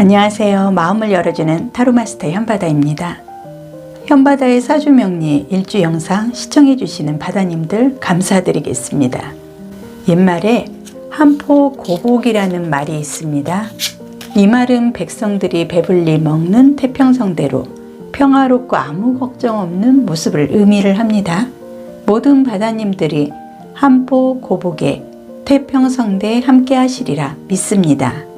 안녕하세요. 마음을 열어주는 타로마스터 현바다입니다. 현바다의 사주명리 일주 영상 시청해주시는 바다님들 감사드리겠습니다. 옛말에 한포 고복이라는 말이 있습니다. 이 말은 백성들이 배불리 먹는 태평성대로 평화롭고 아무 걱정 없는 모습을 의미를 합니다. 모든 바다님들이 한포 고복에 태평성대 함께 하시리라 믿습니다.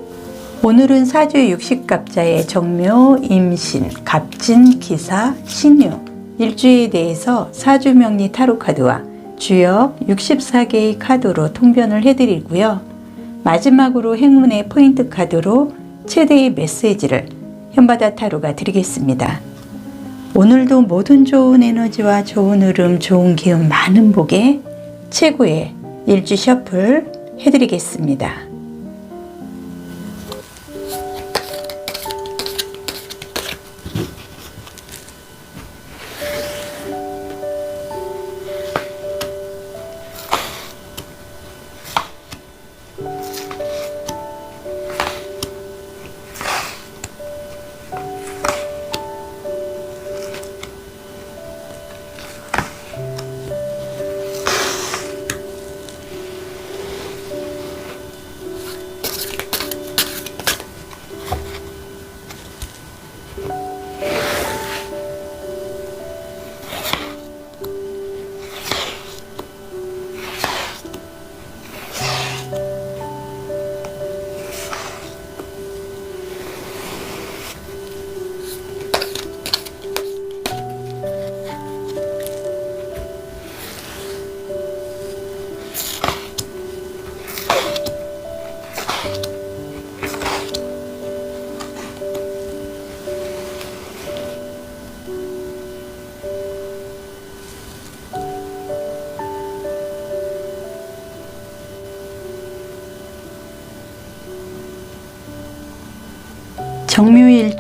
오늘은 사주 60갑자의 정묘, 임신, 갑진, 기사, 신유 일주에 대해서 사주명리 타로 카드와 주역 64개의 카드로 통변을 해드리고요. 마지막으로 행운의 포인트 카드로 최대의 메시지를 현바다 타로가 드리겠습니다. 오늘도 모든 좋은 에너지와 좋은 흐름, 좋은 기운 많은 복에 최고의 일주 셔플 해드리겠습니다.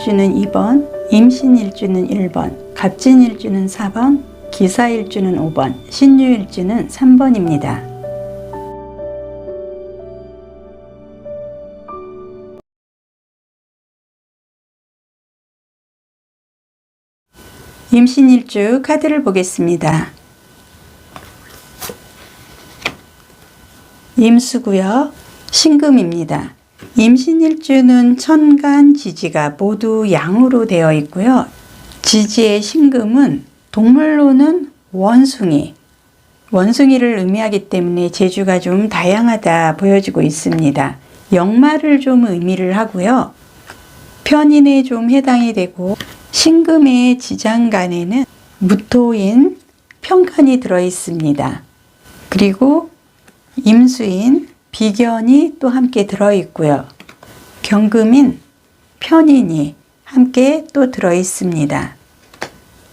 일주는 2번, 임신 일주는 1번, 갑진 일주는 4번, 기사 일주는 5번, 신유 일주는 3번입니다. 임신일주 카드를 보겠습니다. 임수고요. 신금입니다. 임신일주는 천간 지지가 모두 양으로 되어 있고요. 지지의 신금은 동물로는 원숭이, 원숭이를 의미하기 때문에 제주가 좀 다양하다 보여지고 있습니다. 역마를 좀 의미를 하고요. 편인에 좀 해당이 되고 신금의 지장간에는 무토인 평간이 들어 있습니다. 그리고 임수인 비견이 또 함께 들어 있고요. 경금인 편인이 함께 또 들어 있습니다.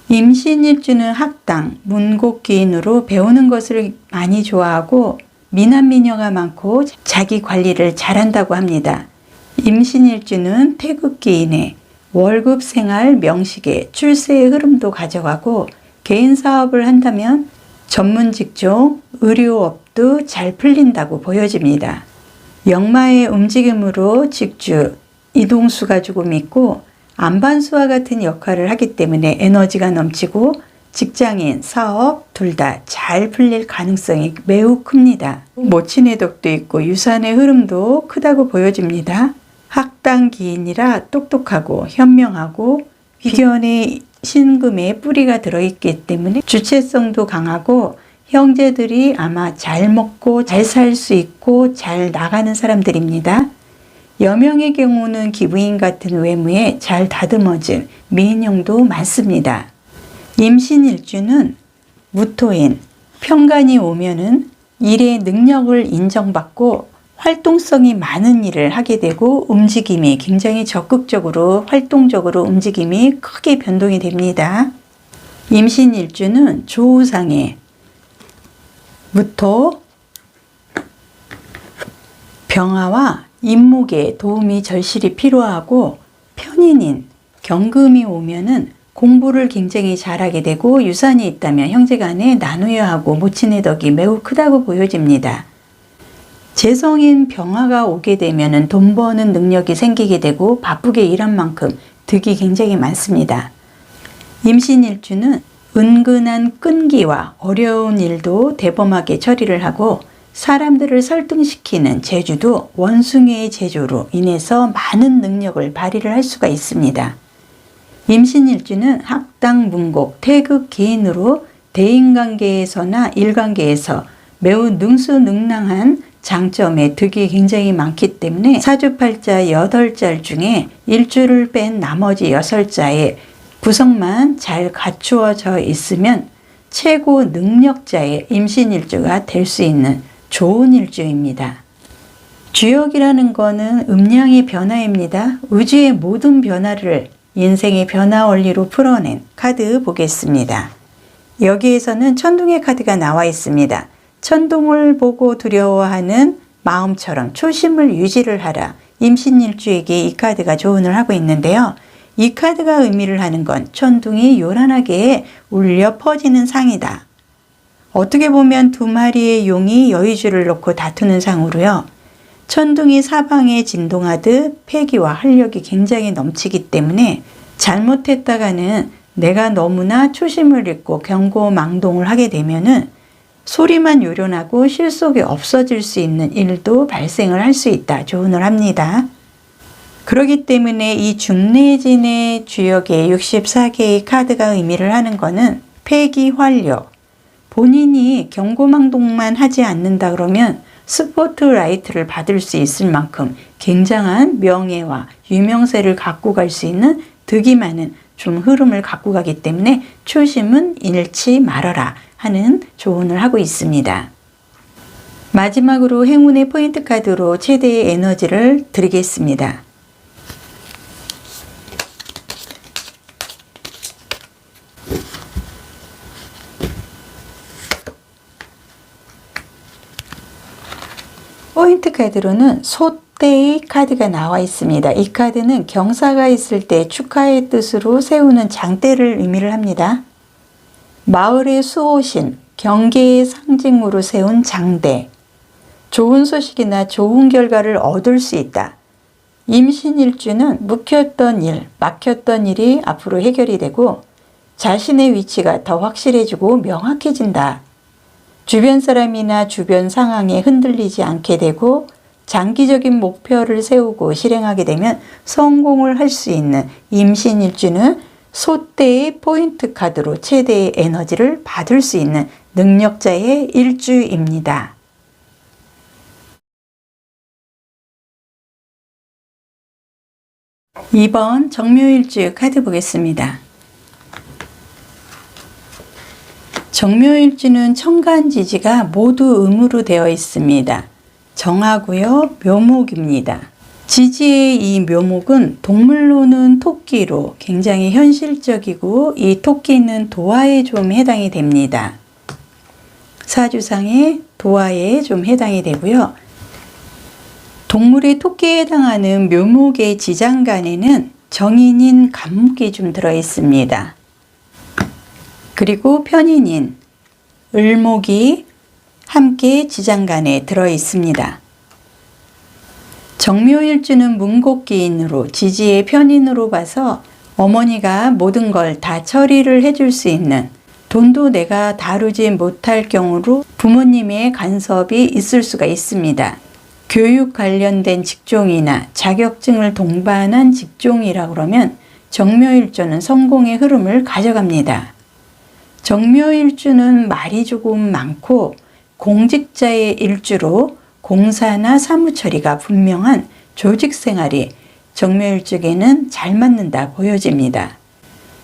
임신일주는 학당, 문곡기인으로 배우는 것을 많이 좋아하고 미남미녀가 많고 자기 관리를 잘한다고 합니다. 임신일주는 태극기인의 월급 생활 명식의 출세의 흐름도 가져가고 개인 사업을 한다면 전문 직종, 의료업도 잘 풀린다고 보여집니다. 역마의 움직임으로 직주, 이동수가 조금 있고 안반수와 같은 역할을 하기 때문에 에너지가 넘치고 직장인, 사업 둘 다 잘 풀릴 가능성이 매우 큽니다. 모친의 덕도 있고 유산의 흐름도 크다고 보여집니다. 학당 기인이라 똑똑하고 현명하고 비견의 신금에 뿌리가 들어있기 때문에 주체성도 강하고 형제들이 아마 잘 먹고 잘 살 수 있고 잘 나가는 사람들입니다. 여명의 경우는 기부인 같은 외모에 잘 다듬어질 미인형도 많습니다. 임신일주는 무토인, 평간이 오면은 일의 능력을 인정받고 활동성이 많은 일을 하게 되고 움직임이 굉장히 적극적으로 활동적으로 움직임이 크게 변동이 됩니다. 임신 일주는 조우상의 무토, 병화와 임목에 도움이 절실히 필요하고 편인인 경금이 오면은 공부를 굉장히 잘하게 되고 유산이 있다면 형제간에 나누어야 하고 모친의 덕이 매우 크다고 보여집니다. 재성인 병화가 오게 되면은 돈 버는 능력이 생기게 되고 바쁘게 일한 만큼 득이 굉장히 많습니다. 임신일주는 은근한 끈기와 어려운 일도 대범하게 처리를 하고 사람들을 설득시키는 재주도 원숭이의 재주로 인해서 많은 능력을 발휘를 할 수가 있습니다. 임신일주는 학당, 문곡, 태극, 기인으로 대인관계에서나 일관계에서 매우 능수능랑한 장점에 득이 굉장히 많기 때문에 사주팔자 8짤 중에 일주를 뺀 나머지 6자의 구성만 잘 갖추어져 있으면 최고 능력자의 임신일주가 될 수 있는 좋은 일주입니다. 주역이라는 거는 음량의 변화입니다. 우주의 모든 변화를 인생의 변화 원리로 풀어낸 카드 보겠습니다. 여기에서는 천둥의 카드가 나와 있습니다. 천둥을 보고 두려워하는 마음처럼 초심을 유지를 하라. 임신일주에게 이 카드가 조언을 하고 있는데요. 이 카드가 의미를 하는 건 천둥이 요란하게 울려 퍼지는 상이다. 어떻게 보면 두 마리의 용이 여의주를 놓고 다투는 상으로요. 천둥이 사방에 진동하듯 패기와 활력이 굉장히 넘치기 때문에 잘못했다가는 내가 너무나 초심을 잃고 경고 망동을 하게 되면은 소리만 요란하고 실속이 없어질 수 있는 일도 발생을 할 수 있다 조언을 합니다. 그렇기 때문에 이 중내진의 주역의 64개의 카드가 의미를 하는 것은 폐기 활력. 본인이 경고망동만 하지 않는다 그러면 스포트라이트를 받을 수 있을 만큼 굉장한 명예와 유명세를 갖고 갈 수 있는 득이 많은 좀 흐름을 갖고 가기 때문에 초심은 잃지 말아라 하는 조언을 하고 있습니다. 마지막으로 행운의 포인트 카드로 최대의 에너지를 드리겠습니다. 포인트 카드로는 소떼의 카드가 나와 있습니다. 이 카드는 경사가 있을 때 축하의 뜻으로 세우는 장대를 의미를 합니다. 마을의 수호신, 경계의 상징으로 세운 장대. 좋은 소식이나 좋은 결과를 얻을 수 있다. 임신일주는 묵혔던 일, 막혔던 일이 앞으로 해결이 되고 자신의 위치가 더 확실해지고 명확해진다. 주변 사람이나 주변 상황에 흔들리지 않게 되고 장기적인 목표를 세우고 실행하게 되면 성공을 할 수 있는 임신일주는 소대의 포인트 카드로 최대의 에너지를 받을 수 있는 능력자의 일주입니다. 이번 정묘일주 카드 보겠습니다. 정묘일주는 천간지지가 모두 음으로 되어 있습니다. 정하고요, 묘목입니다. 지지의 이 묘목은 동물로는 토끼로 굉장히 현실적이고 이 토끼는 도화에 좀 해당이 됩니다. 사주상의 도화에 좀 해당이 되고요. 동물의 토끼에 해당하는 묘목의 지장간에는 정인인 감목이 좀 들어 있습니다. 그리고 편인인 을목이 함께 지장간에 들어 있습니다. 정묘일주는 문곡기인으로 지지의 편인으로 봐서 어머니가 모든 걸 다 처리를 해줄 수 있는 돈도 내가 다루지 못할 경우로 부모님의 간섭이 있을 수가 있습니다. 교육 관련된 직종이나 자격증을 동반한 직종이라 그러면 정묘일주는 성공의 흐름을 가져갑니다. 정묘일주는 말이 조금 많고 공직자의 일주로 공사나 사무 처리가 분명한 조직 생활이 정묘일주에는 잘 맞는다 보여집니다.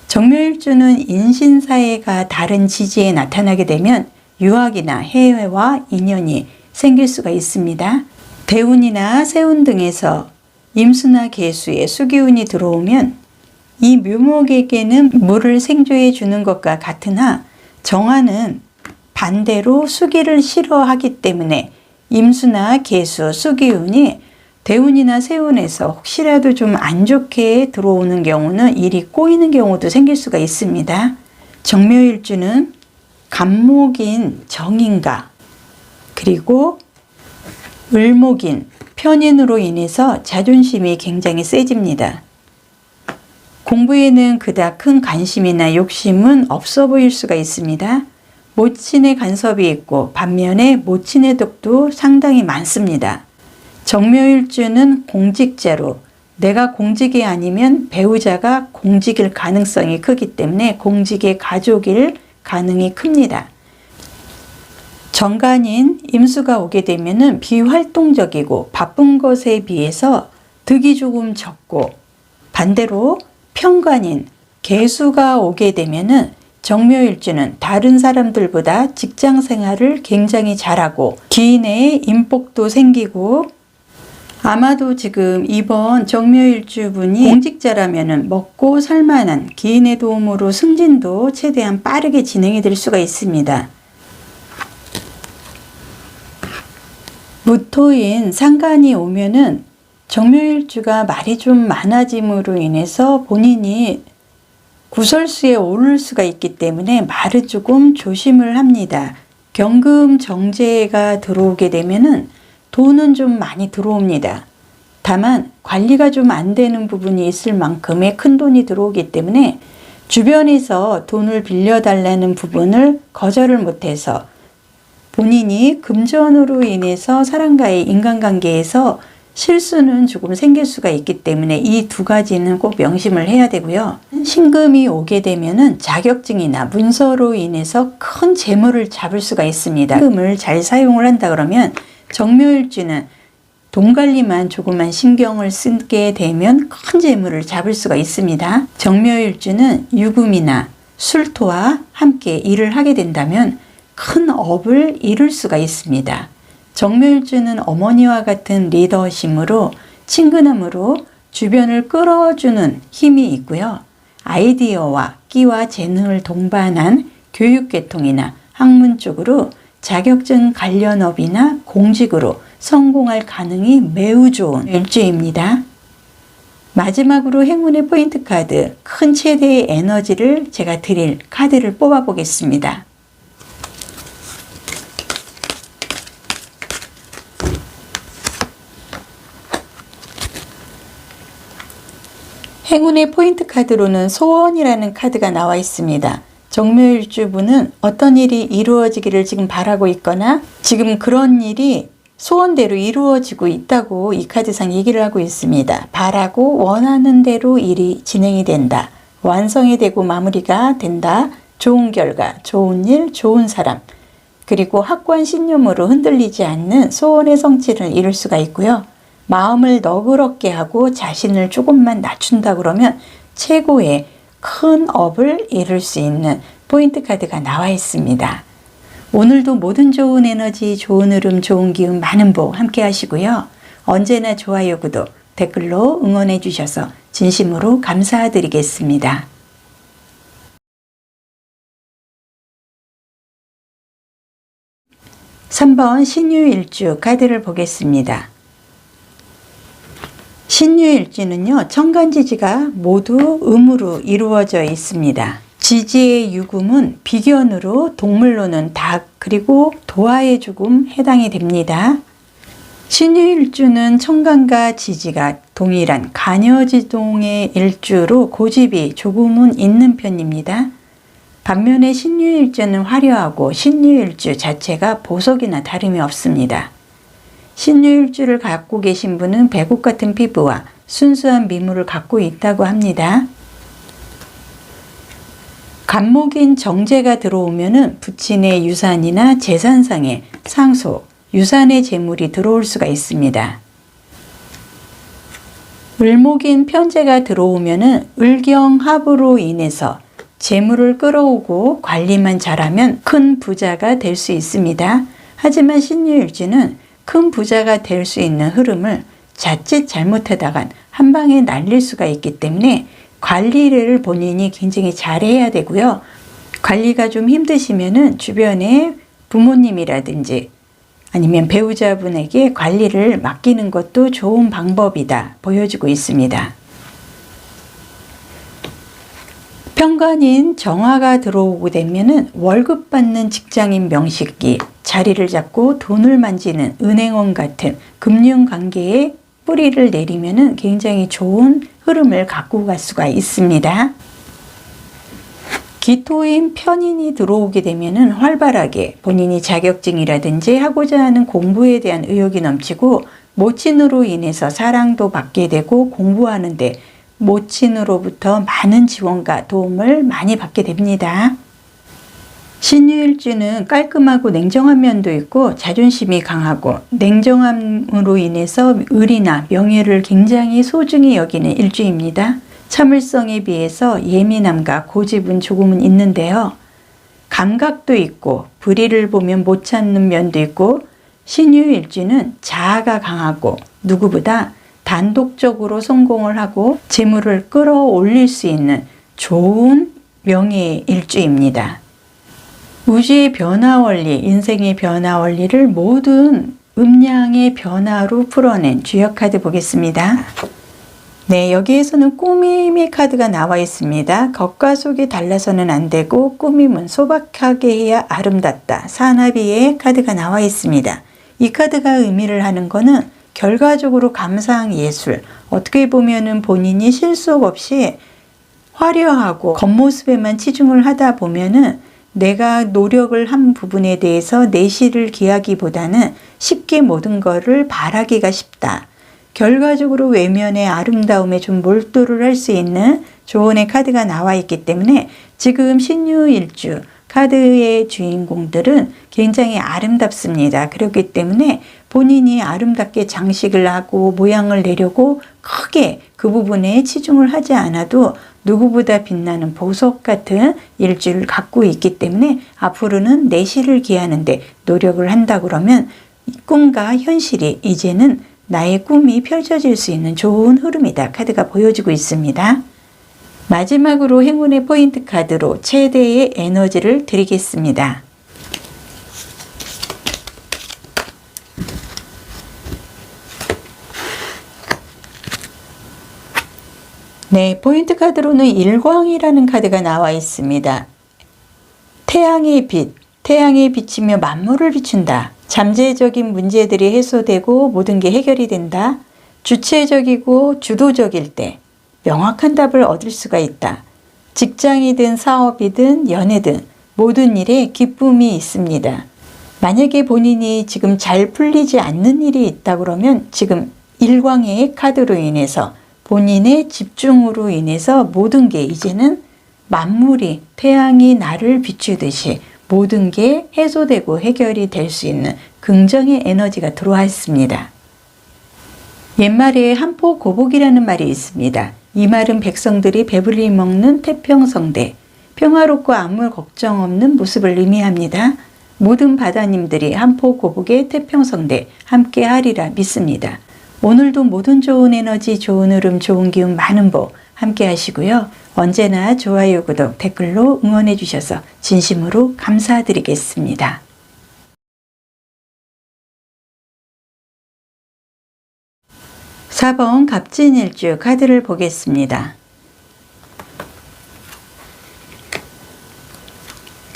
정묘일주는 인신사회가 다른 지지에 나타나게 되면 유학이나 해외와 인연이 생길 수가 있습니다. 대운이나 세운 등에서 임수나 개수에 수기운이 들어오면 이 묘목에게는 물을 생조해 주는 것과 같으나 정화는 반대로 수기를 싫어하기 때문에 임수나 개수, 수기운이 대운이나 세운에서 혹시라도 좀 안 좋게 들어오는 경우는 일이 꼬이는 경우도 생길 수가 있습니다. 정묘일주는 간목인 정인가 그리고 을목인 편인으로 인해서 자존심이 굉장히 세집니다. 공부에는 그닥 큰 관심이나 욕심은 없어 보일 수가 있습니다. 모친의 간섭이 있고 반면에 모친의 덕도 상당히 많습니다. 정묘일주는 공직자로 내가 공직이 아니면 배우자가 공직일 가능성이 크기 때문에 공직의 가족일 가능이 큽니다. 정간인 임수가 오게 되면은 비활동적이고 바쁜 것에 비해서 득이 조금 적고 반대로 평관인 개수가 오게 되면은 정묘일주는 다른 사람들보다 직장 생활을 굉장히 잘하고 기인의 인복도 생기고 아마도 지금 이번 정묘일주 분이 공직자라면은 먹고 살만한 기인의 도움으로 승진도 최대한 빠르게 진행이 될 수가 있습니다. 무토인 상간이 오면은 정묘일주가 말이 좀 많아짐으로 인해서 본인이 구설수에 오를 수가 있기 때문에 말을 조금 조심을 합니다. 경금 정제가 들어오게 되면은 돈은 좀 많이 들어옵니다. 다만 관리가 좀 안 되는 부분이 있을 만큼의 큰 돈이 들어오기 때문에 주변에서 돈을 빌려달라는 부분을 거절을 못해서 본인이 금전으로 인해서 사람과의 인간관계에서 실수는 조금 생길 수가 있기 때문에 이 두 가지는 꼭 명심을 해야 되고요. 신금이 오게 되면은 자격증이나 문서로 인해서 큰 재물을 잡을 수가 있습니다. 신금을 잘 사용을 한다 그러면 정묘일주는 돈 관리만 조금만 신경을 쓰게 되면 큰 재물을 잡을 수가 있습니다. 정묘일주는 유금이나 술토와 함께 일을 하게 된다면 큰 업을 이룰 수가 있습니다. 정묘일주는 어머니와 같은 리더심으로 친근함으로 주변을 끌어주는 힘이 있고요. 아이디어와 끼와 재능을 동반한 교육계통이나 학문 쪽으로 자격증 관련업이나 공직으로 성공할 가능이 매우 좋은 일주입니다. 마지막으로 행운의 포인트 카드, 큰 최대의 에너지를 제가 드릴 카드를 뽑아 보겠습니다. 행운의 포인트 카드로는 소원이라는 카드가 나와 있습니다. 정묘일주분은 어떤 일이 이루어지기를 지금 바라고 있거나 지금 그런 일이 소원대로 이루어지고 있다고 이 카드상 얘기를 하고 있습니다. 바라고 원하는 대로 일이 진행이 된다. 완성이 되고 마무리가 된다. 좋은 결과, 좋은 일, 좋은 사람. 그리고 학관 신념으로 흔들리지 않는 소원의 성취를 이룰 수가 있고요. 마음을 너그럽게 하고 자신을 조금만 낮춘다 그러면 최고의 큰 업을 이룰 수 있는 포인트 카드가 나와 있습니다. 오늘도 모든 좋은 에너지, 좋은 흐름, 좋은 기운, 많은 복 함께 하시고요. 언제나 좋아요, 구독, 댓글로 응원해 주셔서 진심으로 감사드리겠습니다. 3번 신유일주 카드를 보겠습니다. 신유일지는요, 천간지지가 모두 음으로 이루어져 있습니다. 지지의 유금은 비견으로 동물로는 닭, 그리고 도화의 죽음 해당이 됩니다. 신유일주는 천간과 지지가 동일한 간여지동의 일주로 고집이 조금은 있는 편입니다. 반면에 신유일주는 화려하고 신유일주 자체가 보석이나 다름이 없습니다. 신유일주를 갖고 계신 분은 배국 같은 피부와 순수한 미모를 갖고 있다고 합니다. 간목인 정제가 들어오면은 부친의 유산이나 재산상의 상속, 유산의 재물이 들어올 수가 있습니다. 을목인 편제가 들어오면은 을경합으로 인해서 재물을 끌어오고 관리만 잘하면 큰 부자가 될 수 있습니다. 하지만 신유일주는 큰 부자가 될 수 있는 흐름을 자칫 잘못하다간 한 방에 날릴 수가 있기 때문에 관리를 본인이 굉장히 잘해야 되고요. 관리가 좀 힘드시면은 주변에 부모님이라든지 아니면 배우자분에게 관리를 맡기는 것도 좋은 방법이다 보여지고 있습니다. 평관인 정화가 들어오고 되면은 월급 받는 직장인 명식기 자리를 잡고 돈을 만지는 은행원 같은 금융 관계에 뿌리를 내리면은 굉장히 좋은 흐름을 갖고 갈 수가 있습니다. 기토인 편인이 들어오게 되면은 활발하게 본인이 자격증이라든지 하고자 하는 공부에 대한 의욕이 넘치고 모친으로 인해서 사랑도 받게 되고 공부하는데 모친으로부터 많은 지원과 도움을 많이 받게 됩니다. 신유일주는 깔끔하고 냉정한 면도 있고 자존심이 강하고 냉정함으로 인해서 의리나 명예를 굉장히 소중히 여기는 일주입니다. 참을성에 비해서 예민함과 고집은 조금은 있는데요. 감각도 있고 불의를 보면 못 찾는 면도 있고 신유일주는 자아가 강하고 누구보다 단독적으로 성공을 하고 재물을 끌어올릴 수 있는 좋은 명예의 일주입니다. 우주의 변화 원리, 인생의 변화 원리를 모든 음량의 변화로 풀어낸 주역 카드 보겠습니다. 네, 여기에서는 꾸밈의 카드가 나와 있습니다. 겉과 속이 달라서는 안 되고 꾸밈은 소박하게 해야 아름답다. 사나비의 카드가 나와 있습니다. 이 카드가 의미를 하는 거는 결과적으로 감상 예술. 어떻게 보면은 본인이 실속 없이 화려하고 겉모습에만 치중을 하다 보면은 내가 노력을 한 부분에 대해서 내실을 기하기보다는 쉽게 모든 거를 바라기가 쉽다. 결과적으로 외면의 아름다움에 좀 몰두를 할 수 있는 조언의 카드가 나와 있기 때문에 지금 신유일주 카드의 주인공들은 굉장히 아름답습니다. 그렇기 때문에 본인이 아름답게 장식을 하고 모양을 내려고 크게 그 부분에 치중을 하지 않아도 누구보다 빛나는 보석 같은 일주를 갖고 있기 때문에 앞으로는 내실을 기하는데 노력을 한다 그러면 꿈과 현실이 이제는 나의 꿈이 펼쳐질 수 있는 좋은 흐름이다. 카드가 보여주고 있습니다. 마지막으로 행운의 포인트 카드로 최대의 에너지를 드리겠습니다. 네, 포인트 카드로는 일광이라는 카드가 나와 있습니다. 태양의 빛, 태양이 비치며 만물을 비춘다. 잠재적인 문제들이 해소되고 모든 게 해결이 된다. 주체적이고 주도적일 때 명확한 답을 얻을 수가 있다. 직장이든 사업이든 연애든 모든 일에 기쁨이 있습니다. 만약에 본인이 지금 잘 풀리지 않는 일이 있다 그러면 지금 일광의 카드로 인해서 본인의 집중으로 인해서 모든 게 이제는 만물이 태양이 나를 비추듯이 모든 게 해소되고 해결이 될 수 있는 긍정의 에너지가 들어와 있습니다. 옛말에 한포 고복이라는 말이 있습니다. 이 말은 백성들이 배불리 먹는 태평성대, 평화롭고 아무 걱정 없는 모습을 의미합니다. 모든 바다님들이 한포 고복의 태평성대 함께 하리라 믿습니다. 오늘도 모든 좋은 에너지, 좋은 흐름, 좋은 기운, 많은 복 함께 하시고요. 언제나 좋아요, 구독, 댓글로 응원해 주셔서 진심으로 감사드리겠습니다. 4번 갑진일주 카드를 보겠습니다.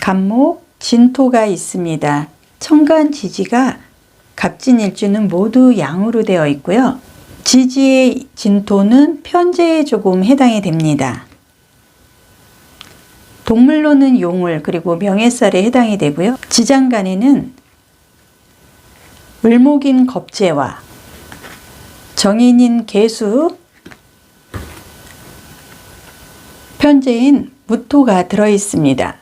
간목, 진토가 있습니다. 청간 지지가 갑진일주는 모두 양으로 되어 있고요. 지지의 진토는 편제에 조금 해당이 됩니다. 동물로는 용을 그리고 명예살에 해당이 되고요. 지장간에는 을목인 겁재와 정인인 개수, 편제인 무토가 들어 있습니다.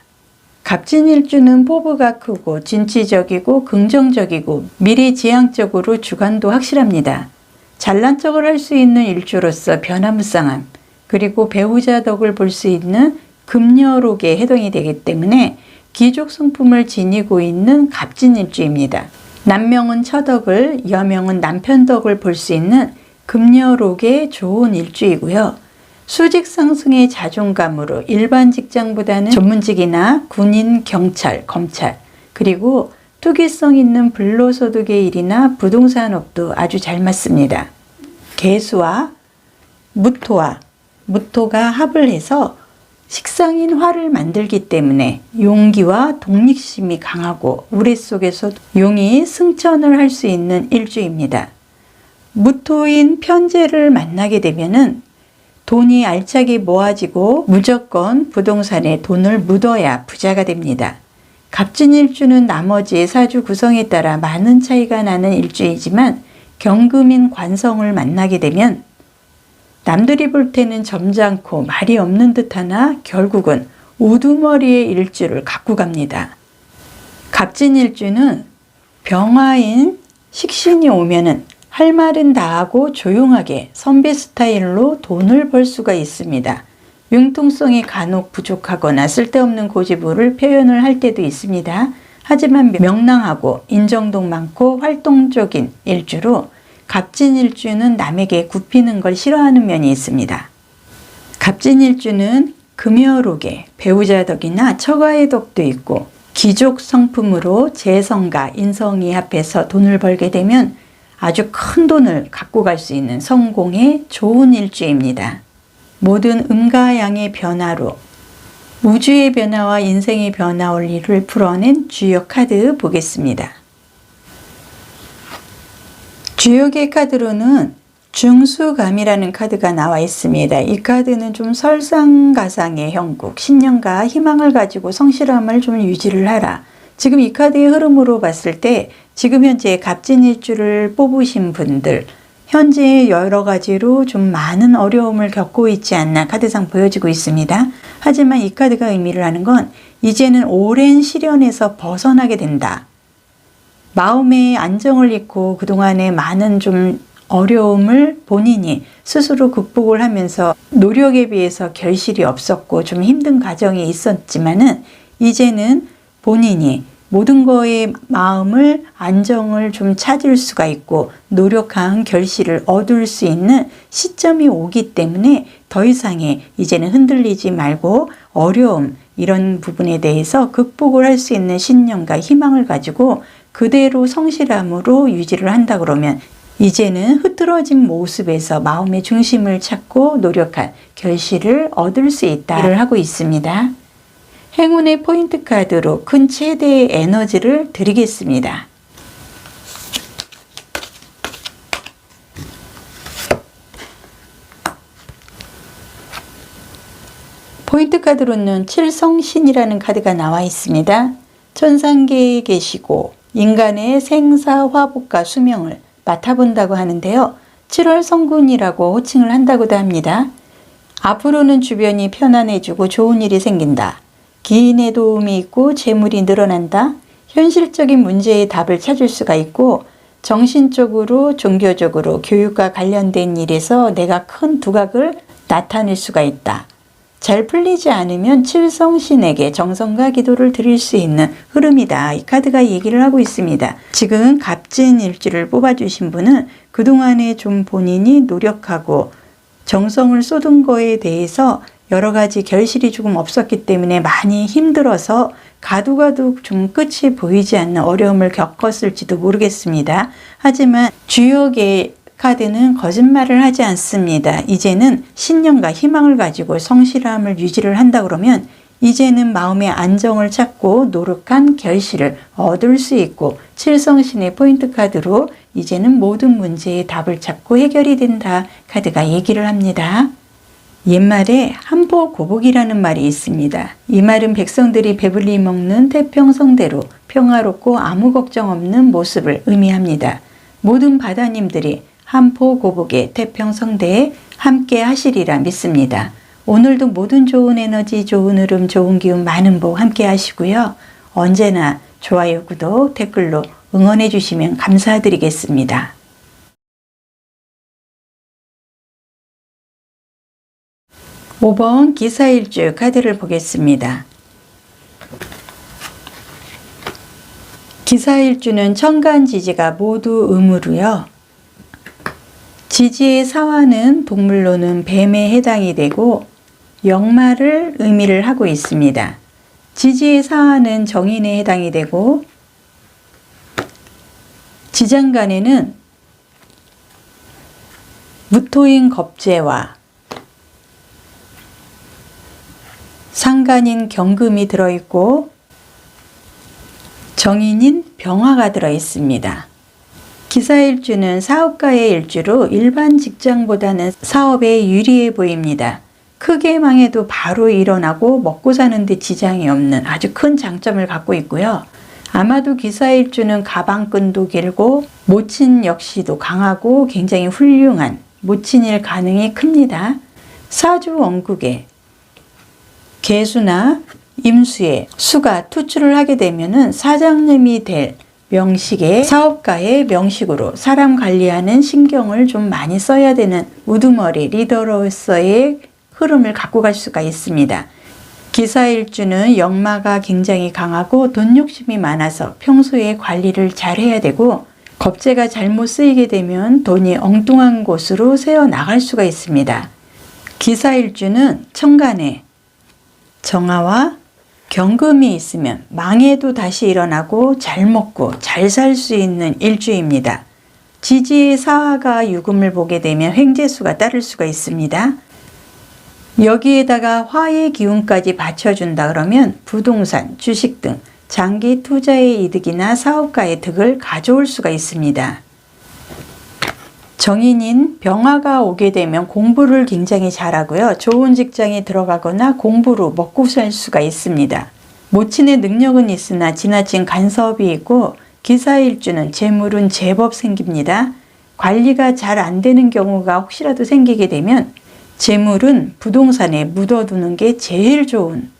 갑진일주는 포부가 크고 진취적이고 긍정적이고 미래지향적으로 주관도 확실합니다. 잘난 척을 할 수 있는 일주로서 변화무쌍함 그리고 배우자 덕을 볼 수 있는 금여록에 해당이 되기 때문에 귀족 성품을 지니고 있는 갑진일주입니다. 남명은 처덕을, 여명은 남편 덕을 볼 수 있는 금여록의 좋은 일주이고요. 수직 상승의 자존감으로 일반 직장보다는 전문직이나 군인, 경찰, 검찰, 그리고 투기성 있는 불로소득의 일이나 부동산업도 아주 잘 맞습니다. 개수와 무토와 무토가 합을 해서 식상인 화를 만들기 때문에 용기와 독립심이 강하고 우레 속에서 용이 승천을 할 수 있는 일주입니다. 무토인 편제를 만나게 되면은 돈이 알차게 모아지고 무조건 부동산에 돈을 묻어야 부자가 됩니다. 갑진일주는 나머지 사주 구성에 따라 많은 차이가 나는 일주이지만 경금인 관성을 만나게 되면 남들이 볼 때는 점잖고 말이 없는 듯하나 결국은 우두머리의 일주를 갖고 갑니다. 갑진일주는 병화인 식신이 오면은 할 말은 다 하고 조용하게 선배 스타일로 돈을 벌 수가 있습니다. 융통성이 간혹 부족하거나 쓸데없는 고집을 표현을 할 때도 있습니다. 하지만 명랑하고 인정도 많고 활동적인 일주로 갑진 일주는 남에게 굽히는 걸 싫어하는 면이 있습니다. 갑진 일주는 금여록에 배우자 덕이나 처가의 덕도 있고 귀족 성품으로 재성과 인성이 합해서 돈을 벌게 되면 아주 큰 돈을 갖고 갈 수 있는 성공의 좋은 일주입니다. 모든 음과 양의 변화로 우주의 변화와 인생의 변화 원리를 풀어낸 주요 카드 보겠습니다. 주요계 카드로는 중수감이라는 카드가 나와 있습니다. 이 카드는 좀 설상가상의 형국, 신념과 희망을 가지고 성실함을 좀 유지를 하라. 지금 이 카드의 흐름으로 봤을 때 지금 현재 갑진일주를 뽑으신 분들 현재 여러 가지로 좀 많은 어려움을 겪고 있지 않나 카드상 보여지고 있습니다. 하지만 이 카드가 의미를 하는 건 이제는 오랜 시련에서 벗어나게 된다. 마음의 안정을 잃고 그동안에 많은 좀 어려움을 본인이 스스로 극복을 하면서 노력에 비해서 결실이 없었고 좀 힘든 과정이 있었지만은 이제는 본인이 모든 거에 마음을 안정을 좀 찾을 수가 있고 노력한 결실을 얻을 수 있는 시점이 오기 때문에 더 이상의 이제는 흔들리지 말고 어려움 이런 부분에 대해서 극복을 할 수 있는 신념과 희망을 가지고 그대로 성실함으로 유지를 한다 그러면 이제는 흐트러진 모습에서 마음의 중심을 찾고 노력한 결실을 얻을 수 있다 를 하고 있습니다. 행운의 포인트 카드로 큰 최대의 에너지를 드리겠습니다. 포인트 카드로는 칠성신이라는 카드가 나와 있습니다. 천상계에 계시고 인간의 생사, 화복과 수명을 맡아본다고 하는데요. 7월 성군이라고 호칭을 한다고도 합니다. 앞으로는 주변이 편안해지고 좋은 일이 생긴다. 기인의 도움이 있고 재물이 늘어난다. 현실적인 문제의 답을 찾을 수가 있고 정신적으로 종교적으로 교육과 관련된 일에서 내가 큰 두각을 나타낼 수가 있다. 잘 풀리지 않으면 칠성신에게 정성과 기도를 드릴 수 있는 흐름이다. 이 카드가 얘기를 하고 있습니다. 지금 갑진 일지를 뽑아주신 분은 그동안에 좀 본인이 노력하고 정성을 쏟은 거에 대해서 여러 가지 결실이 조금 없었기 때문에 많이 힘들어서 가두가두 좀 끝이 보이지 않는 어려움을 겪었을지도 모르겠습니다. 하지만 주역의 카드는 거짓말을 하지 않습니다. 이제는 신념과 희망을 가지고 성실함을 유지를 한다 그러면 이제는 마음의 안정을 찾고 노력한 결실을 얻을 수 있고 칠성신의 포인트 카드로 이제는 모든 문제의 답을 찾고 해결이 된다 카드가 얘기를 합니다. 옛말에 한포 고복이라는 말이 있습니다. 이 말은 백성들이 배불리 먹는 태평성대로 평화롭고 아무 걱정 없는 모습을 의미합니다. 모든 바다님들이 한포 고복의 태평성대에 함께 하시리라 믿습니다. 오늘도 모든 좋은 에너지, 좋은 흐름, 좋은 기운, 많은 복 함께 하시고요. 언제나 좋아요, 구독, 댓글로 응원해 주시면 감사드리겠습니다. 5번 기사일주 카드를 보겠습니다. 기사일주는 천간 지지가 모두 음으로요. 지지의 사화는 동물로는 뱀에 해당이 되고 역마를 의미를 하고 있습니다. 지지의 사화는 정인에 해당이 되고 지장간에는 무토인 겁재와 상간인 경금이 들어있고 정인인 병화가 들어있습니다. 기사일주는 사업가의 일주로 일반 직장보다는 사업에 유리해 보입니다. 크게 망해도 바로 일어나고 먹고 사는데 지장이 없는 아주 큰 장점을 갖고 있고요. 아마도 기사일주는 가방끈도 길고 모친 역시도 강하고 굉장히 훌륭한 모친일 가능이 큽니다. 사주 원국에 개수나 임수에 수가 투출을 하게 되면은 사장님이 될 명식의 사업가의 명식으로 사람 관리하는 신경을 좀 많이 써야 되는 우두머리 리더로서의 흐름을 갖고 갈 수가 있습니다. 기사일주는 역마가 굉장히 강하고 돈 욕심이 많아서 평소에 관리를 잘 해야 되고 겁재가 잘못 쓰이게 되면 돈이 엉뚱한 곳으로 새어 나갈 수가 있습니다. 기사일주는 천간에 정화와 경금이 있으면 망해도 다시 일어나고 잘 먹고 잘 살 수 있는 일주입니다. 지지의 사화가 유금을 보게 되면 횡재수가 따를 수가 있습니다. 여기에다가 화의 기운까지 받쳐준다 그러면 부동산, 주식 등 장기 투자의 이득이나 사업가의 득을 가져올 수가 있습니다. 정인인 병화가 오게 되면 공부를 굉장히 잘하고요. 좋은 직장에 들어가거나 공부로 먹고 살 수가 있습니다. 모친의 능력은 있으나 지나친 간섭이 있고 기사일주는 재물은 제법 생깁니다. 관리가 잘 안 되는 경우가 혹시라도 생기게 되면 재물은 부동산에 묻어두는 게 제일 좋은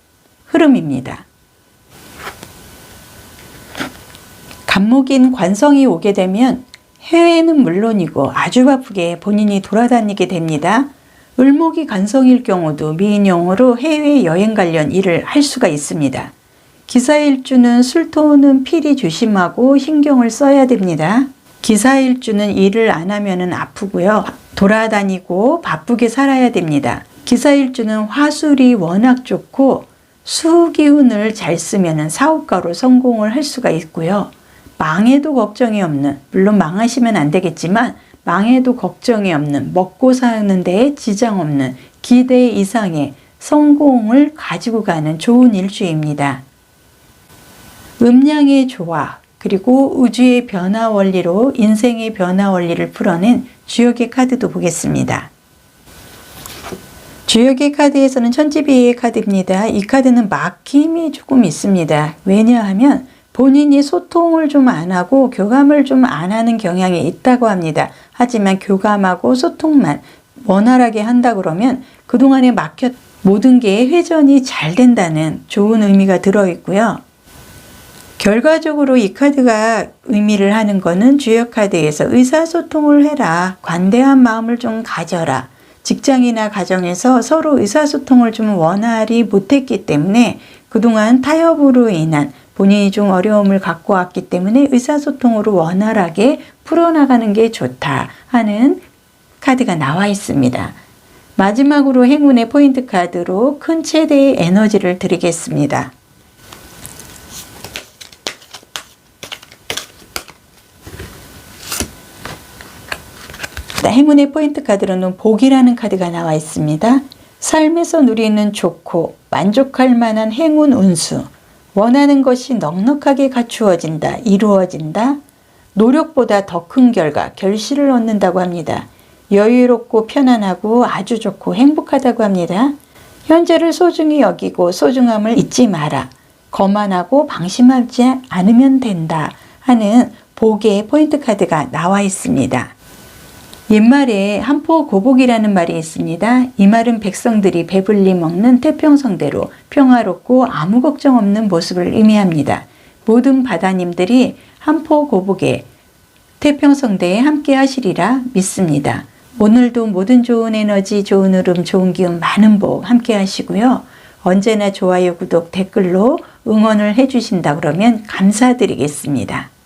흐름입니다. 간목인 관성이 오게 되면 해외는 물론이고 아주 바쁘게 본인이 돌아다니게 됩니다. 을목이 간성일 경우도 미인용으로 해외 여행 관련 일을 할 수가 있습니다. 기사일주는 술토는 필히 조심하고 신경을 써야 됩니다. 기사일주는 일을 안 하면 아프고요. 돌아다니고 바쁘게 살아야 됩니다. 기사일주는 화술이 워낙 좋고 수기운을 잘 쓰면 사업가로 성공을 할 수가 있고요. 망해도 걱정이 없는, 물론 망하시면 안 되겠지만, 망해도 걱정이 없는, 먹고 사는 데에 지장 없는, 기대 이상의 성공을 가지고 가는 좋은 일주입니다. 음양의 조화, 그리고 우주의 변화 원리로 인생의 변화 원리를 풀어낸 주역의 카드도 보겠습니다. 주역의 카드에서는 천지비의 카드입니다. 이 카드는 막힘이 조금 있습니다. 왜냐하면 본인이 소통을 좀 안 하고 교감을 좀 안 하는 경향이 있다고 합니다. 하지만 교감하고 소통만 원활하게 한다 그러면 그동안에 막혔 모든 게 회전이 잘 된다는 좋은 의미가 들어 있고요. 결과적으로 이 카드가 의미를 하는 거는 주역 카드에서 의사소통을 해라. 관대한 마음을 좀 가져라. 직장이나 가정에서 서로 의사소통을 좀 원활히 못했기 때문에 그동안 타협으로 인한 본인이 좀 어려움을 갖고 왔기 때문에 의사소통으로 원활하게 풀어나가는 게 좋다 하는 카드가 나와 있습니다. 마지막으로 행운의 포인트 카드로 큰 최대의 에너지를 드리겠습니다. 행운의 포인트 카드로는 복이라는 카드가 나와 있습니다. 삶에서 누리는 좋고 만족할 만한 행운 운수, 원하는 것이 넉넉하게 갖추어진다, 이루어진다, 노력보다 더 큰 결과, 결실을 얻는다고 합니다. 여유롭고 편안하고 아주 좋고 행복하다고 합니다. 현재를 소중히 여기고 소중함을 잊지 마라. 거만하고 방심하지 않으면 된다. 하는 복의 포인트 카드가 나와 있습니다. 옛말에 한포 고복이라는 말이 있습니다. 이 말은 백성들이 배불리 먹는 태평성대로 평화롭고 아무 걱정 없는 모습을 의미합니다. 모든 바다님들이 한포 고복에 태평성대에 함께 하시리라 믿습니다. 오늘도 모든 좋은 에너지, 좋은 흐름, 좋은 기운, 많은 복 함께 하시고요. 언제나 좋아요, 구독, 댓글로 응원을 해주신다 그러면 감사드리겠습니다.